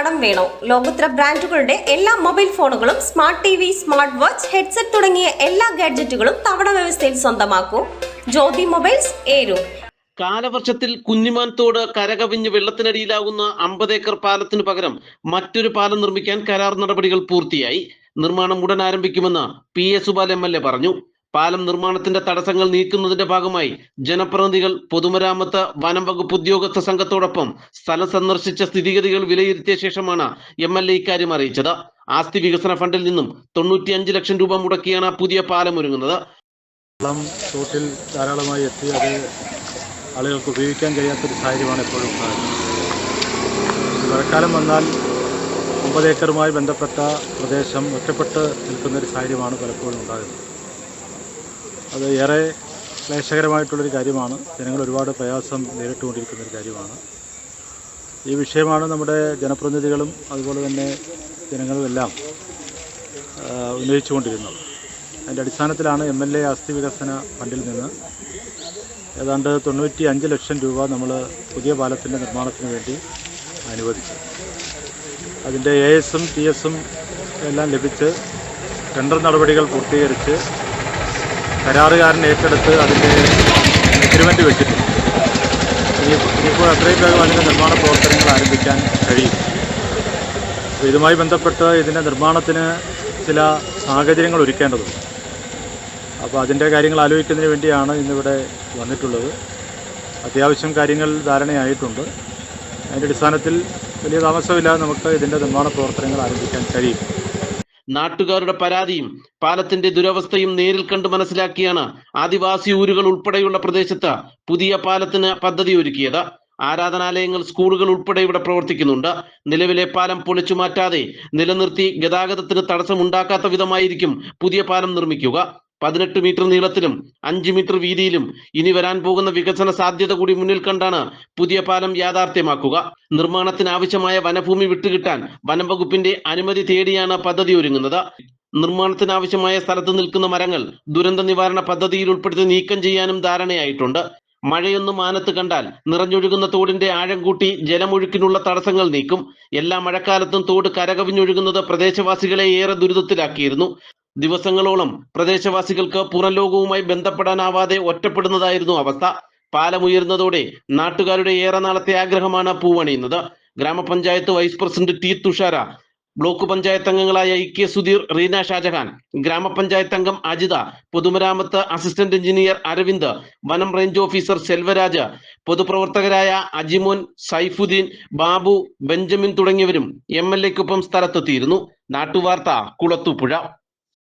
കടം വേണോ? ലോകോത്തര ബ്രാൻഡുകളുടെ എല്ലാ മൊബൈൽ ഫോണുകളും smart T V smart watch headset തുടങ്ങിയ എല്ലാ ഗാഡ്ജറ്റുകളും തവണ വ്യവസ്ഥയിൽ സ്വന്തമാക്കൂ. ജ്യോതി മൊബൈൽസ് ഏരു. കാലവർഷത്തിൽ കുഞ്ഞിമാൻ തോട് കരകവിഞ്ഞ് വെള്ളത്തിനടിയിലാകുന്ന അമ്പത് ഏക്കർ പാലത്തിനു പകരം മറ്റൊരു പാലം നിർമ്മിക്കാൻ കരാർ നടപടികൾ പൂർത്തിയായി. നിർമ്മാണം ഉടൻ ആരംഭിക്കുമെന്ന് P S Subal M L A പറഞ്ഞു. പാലം നിർമ്മാണത്തിന്റെ തടസ്സങ്ങൾ നീക്കുന്നതിന്റെ ഭാഗമായി ജനപ്രതിനിധികൾ പൊതുമരാമത്ത് വനം വകുപ്പ് ഉദ്യോഗസ്ഥ സംഘത്തോടൊപ്പം സ്ഥലം സന്ദർശിച്ച സ്ഥിതിഗതികൾ വിലയിരുത്തിയ ശേഷമാണ് എം എൽ എ ഇക്കാര്യം അറിയിച്ചത്. ആസ്തി വികസന ഫണ്ടിൽ നിന്നും തൊണ്ണൂറ്റിയഞ്ച് ലക്ഷം രൂപ മുടക്കിയാണ് പുതിയ പാലം ഒരുങ്ങുന്നത്. തോട്ടിൽ ധാരാളമായി എത്തി അത് ആളുകൾക്ക് ഉപയോഗിക്കാൻ കഴിയാത്തൊരു സാഹചര്യമാണ് എപ്പോഴും മഴക്കാലം വന്നാൽ ഒമ്പത് ഏക്കറുമായി ബന്ധപ്പെട്ട പ്രദേശം ഒറ്റപ്പെട്ട് നിൽക്കുന്ന ഒരു സാഹചര്യമാണ് പലപ്പോഴും ഉണ്ടാകുന്നത്. അത് ഏറെ ക്ലേശകരമായിട്ടുള്ളൊരു കാര്യമാണ്. ജനങ്ങൾ ഒരുപാട് പ്രയാസം നേരിട്ടുകൊണ്ടിരിക്കുന്ന ഒരു കാര്യമാണ്. ഈ വിഷയമാണ് നമ്മുടെ ജനപ്രതിനിധികളും അതുപോലെ തന്നെ ജനങ്ങളും എല്ലാം ഉന്നയിച്ചുകൊണ്ടിരുന്നത്. അതിന്റെ അടിസ്ഥാനത്തിലാണ് എം എൽ എ ആസ്തി വികസന ഫണ്ടിൽ നിന്ന് ഏതാണ്ട് തൊണ്ണൂറ്റി അഞ്ച് ലക്ഷം രൂപ നമ്മൾ പുതിയ പാലത്തിന്റെ നിർമ്മാണത്തിന് വേണ്ടി അനുവദിച്ചു. അതിന്റെ എ എസും ടി എസും എല്ലാം ലഭിച്ച് ടെൻഡർ നടപടികൾ പൂർത്തീകരിച്ച് കരാറുകാരൻ ഏറ്റെടുത്ത് അതിന്റെ എഗ്രിമെന്റ് വെച്ചിട്ടുണ്ട്. ഇനി ഇനിയിപ്പോൾ എത്രയും വേഗം അതിന്റെ നിർമ്മാണ പ്രവർത്തനങ്ങൾ ആരംഭിക്കാൻ കഴിയും. അപ്പോൾ ഇതുമായി ബന്ധപ്പെട്ട് ഇതിന്റെ നിർമ്മാണത്തിന് ചില സാഹചര്യങ്ങൾ ഒരുക്കേണ്ടതുണ്ട്. അപ്പോൾ അതിന്റെ കാര്യങ്ങൾ ആലോചിക്കുന്നതിന് വേണ്ടിയാണ് ഇന്നിവിടെ വന്നിട്ടുള്ളത്. അത്യാവശ്യം കാര്യങ്ങൾ ധാരണയായിട്ടുണ്ട്. അതിന്റെ അടിസ്ഥാനത്തിൽ വലിയ താമസമില്ലാതെ നമുക്ക് ഇതിന്റെ നിർമ്മാണ പ്രവർത്തനങ്ങൾ ആരംഭിക്കാൻ കഴിയും. നാട്ടുകാരുടെ പരാതിയും പാലത്തിന്റെ ദുരവസ്ഥയും നേരിൽ കണ്ട് മനസ്സിലാക്കിയാണ് ആദിവാസി ഊരുകൾ ഉൾപ്പെടെയുള്ള പ്രദേശത്ത് പുതിയ പാലത്തിന് പദ്ധതി ഒരുക്കിയത്. ആരാധനാലയങ്ങൾ സ്കൂളുകൾ ഉൾപ്പെടെ ഇവിടെ പ്രവർത്തിക്കുന്നുണ്ട്. നിലവിലെ പാലം പൊളിച്ചു മാറ്റാതെ നിലനിർത്തി ഗതാഗതത്തിന് തടസ്സമുണ്ടാക്കാത്ത വിധമായിരിക്കും പുതിയ പാലം നിർമ്മിക്കുക. പതിനെട്ട് മീറ്റർ നീളത്തിലും അഞ്ച് മീറ്റർ വീതിയിലും ഇനി വരാൻ പോകുന്ന വികസന സാധ്യത കൂടി മുന്നിൽ കണ്ടാണ് പുതിയ പാലം യാഥാർത്ഥ്യമാക്കുക. നിർമ്മാണത്തിനാവശ്യമായ വനഭൂമി വിട്ടുകിട്ടാൻ വനം വകുപ്പിന്റെ അനുമതി തേടിയാണ് പദ്ധതി ഒരുങ്ങുന്നത്. നിർമ്മാണത്തിനാവശ്യമായ സ്ഥലത്ത് നിൽക്കുന്ന മരങ്ങൾ ദുരന്ത നിവാരണ പദ്ധതിയിൽ ഉൾപ്പെടുത്തി നീക്കം ചെയ്യാനും ധാരണയായിട്ടുണ്ട്. മഴയൊന്നും മാനത്ത് കണ്ടാൽ നിറഞ്ഞൊഴുകുന്ന തോടിന്റെ ആഴം കൂട്ടി ജലമൊഴുക്കിനുള്ള തടസ്സങ്ങൾ നീക്കും. എല്ലാ മഴക്കാലത്തും തോട് കരകവിഞ്ഞൊഴുകുന്നത് പ്രദേശവാസികളെ ഏറെ ദുരിതത്തിലാക്കിയിരുന്നു. ദിവസങ്ങളോളം പ്രദേശവാസികൾക്ക് പുറം ലോകവുമായി ബന്ധപ്പെടാനാവാതെ ഒറ്റപ്പെടുന്നതായിരുന്നു അവസ്ഥ. പാലമുയർന്നതോടെ നാട്ടുകാരുടെ ഏറെ നാളത്തെ ആഗ്രഹമാണ് പൂവണിയുന്നത്. ഗ്രാമപഞ്ചായത്ത് vice president T Thushara block panchayat അംഗങ്ങളായ ഇ കെ സുധീർ റീന ഷാജഹാൻ ഗ്രാമപഞ്ചായത്ത് അംഗം അജിത പൊതുമരാമത്ത് അസിസ്റ്റന്റ് എഞ്ചിനീയർ അരവിന്ദ് വനം റേഞ്ച് ഓഫീസർ സെൽവരാജ് പൊതുപ്രവർത്തകരായ അജിമോൻ സൈഫുദ്ദീൻ ബാബു ബെഞ്ചമിൻ തുടങ്ങിയവരും എം എൽ എക്കൊപ്പം സ്ഥലത്തെത്തിയിരുന്നു. നാട്ടുവാർത്ത കുളത്തുപുഴ